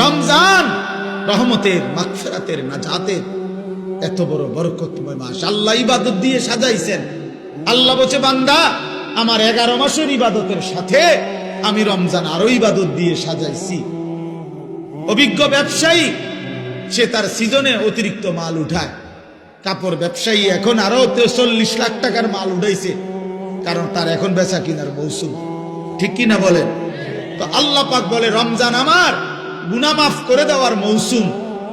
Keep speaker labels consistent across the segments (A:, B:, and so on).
A: রমজান রহমতের, মাগফিরাতের, নাজাতের এত বড় বরকতময় মাস। আল্লাহ ইবাদত দিয়ে সাজাইছেন। আল্লাহ বলছে, বান্দা, আমার এগারো মাসের ইবাদতের সাথে আমি রমজান আরও ইবাদত দিয়ে সাজাইছি। অভিজ্ঞ ব্যবসায়ী, সে তার সিজনে অতিরিক্ত মাল উঠায়। কাপড় ব্যবসায়ী এখন আরও চল্লিশ লাখ টাকার মাল উঠাইছে, কারণ তার এখন বেচা কিনার মৌসুম। ঠিক কিনা বলেন? তো আল্লাহ পাক বলে, রমজান আমার গুনা মাফ করে দেওয়ার মৌসুম।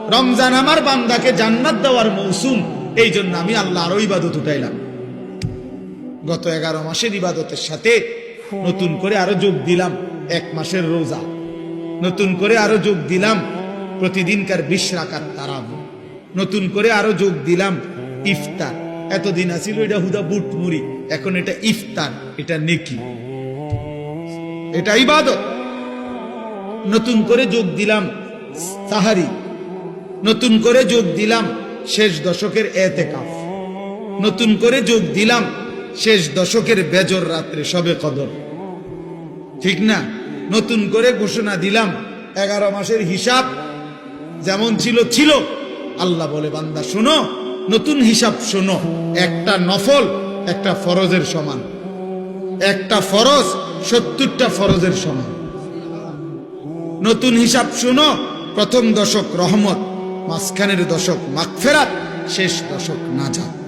A: রমজান আমার বান্দাকে জান্নাত দেওয়ার মৌসুম। এই জন্য আমি আল্লাহ আরও ইবাদত উঠাইলাম। গত এগারো মাসের ইবাদতের সাথে নতুন করে আরও যোগ দিলাম এক মাসের রোজা। নতুন করে আরও যোগ দিলাম প্রতিদিনকার বিশ রাকাত তারাব। নতুন করে আরও যোগ দিলাম ইফতার। এতদিন আছিল এটা হুদা বুট মুড়ি, এখন এটা ইফতার, এটা নেকি। এটা ইবাদত। নতুন করে যোগ দিলাম, সাহারি। নতুন করে যোগ দিলাম, শেষ দশকের এতেকাফ। নতুন করে যোগ দিলাম, শেষ দশকের বেজর রাত্রে সবে কদর। ঠিক না? নতুন করে ঘোষণা দিলাম, এগারো মাসের হিসাব যেমন ছিল ছিল। আল্লাহ বলে, বান্দা, শোনো, নতুন হিসাব শোনো। একটা নফল, একটা ফরজের সমান। একটা ফরজ, সত্তরটা ফরজের সমান। নতুন হিসাব শোনো। প্রথম দশক রহমত, মাঝখানের দশক মাগফেরাত, শেষ দশক নাজাত।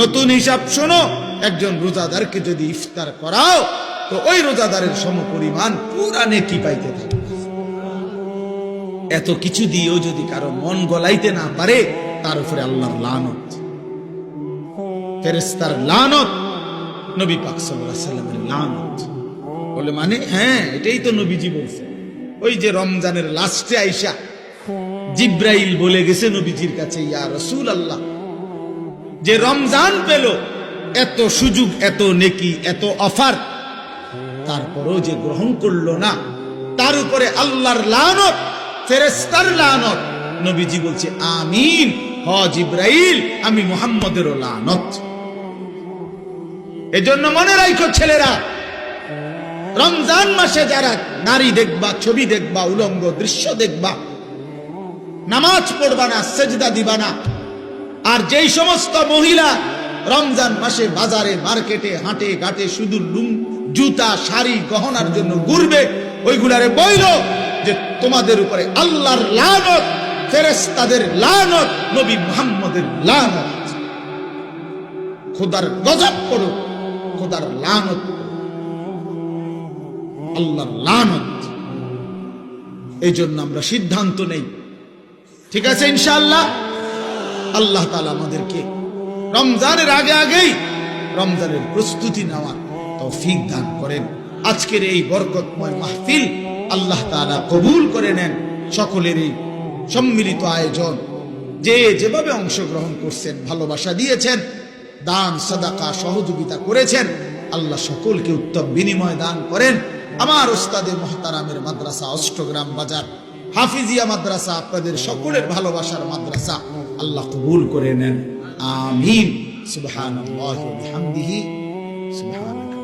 A: নতুন হিসাব শোনো, একজন রোজাদারকে যদি ইফতার করাও, তো ওই রোজাদারের সমপরিমাণ পুরা নেকি পাইতে থাকে এত কিছু দিয়েও যদি কারও মন গলাইতে না পারে, তার উপরে আল্লাহর লানত। ফেরেস্তার লানত, নবী পাক সাল্লামের লানত। বলে মানে হ্যাঁ এটাই তো নবীজি বলছে। ওই যে রমজানের লাস্টে আইসা, জিব্রাইল বলে গেছে নবীজির কাছে, ইয়া রসুল আল্লাহ যে রমজান পেল, এত সুযোগ, এত নেকি, এত অফার, তারপরও যে গ্রহণ করল না, তার উপরে আল্লাহর লানত ফেরেস্তার লানত। নবীজি বলছে, আমিন, হ জিব্রাইল, আমি মোহাম্মদেরও লানত। এজন্য মনে রাখো ছেলেরা রমজান মাসে যারা নারী দেখবা, ছবি দেখবা, উলঙ্গ দৃশ্য দেখবা, নামাজ পড়বা না, সেজদা দিবা না, আর যেই সমস্ত মহিলা রমজান মাসে বাজারে, মার্কেটে, হাটে, ঘাটে শুধু লুম জুতা, শাড়ি, গহনার জন্য ঘুরবে, ওইগুলারে বইল যে তোমাদের উপরে আল্লাহর লানত ফেরেস্তাদের লানত, নবী মুহাম্মদের লানত। খোদার গজব করো, খোদার লানত। আল্লাহর লানত। এই জন্য আমরা সিদ্ধান্ত নেই। ঠিক আছে ইনশাল্লাহ আল্লাহ তালা আমাদেরকে রমজানের আগে আগেই রমজানের প্রস্তুতি নেওয়ার তৌফিক দান করেন। আজকের এই বরকতময় মাহফিল আল্লাহ তালা কবুল করে নেন। সকলের এই সম্মিলিত আয়োজন যে যেভাবে অংশগ্রহণ করছেন, ভালোবাসা দিয়েছেন, দান, সাদাকা, সহযোগিতা করেছেন, আল্লাহ সকলকে উত্তম বিনিময় দান করেন। আমার ওস্তাদে মহতারামের মাদ্রাসা, অষ্টগ্রাম বাজার, হাফিজিয়া মাদ্রাসা, আপনাদের সকলের ভালোবাসার মাদ্রাসা, আল্লাহ কবুল করে নেন। আমিন। সুবহানাল্লাহি।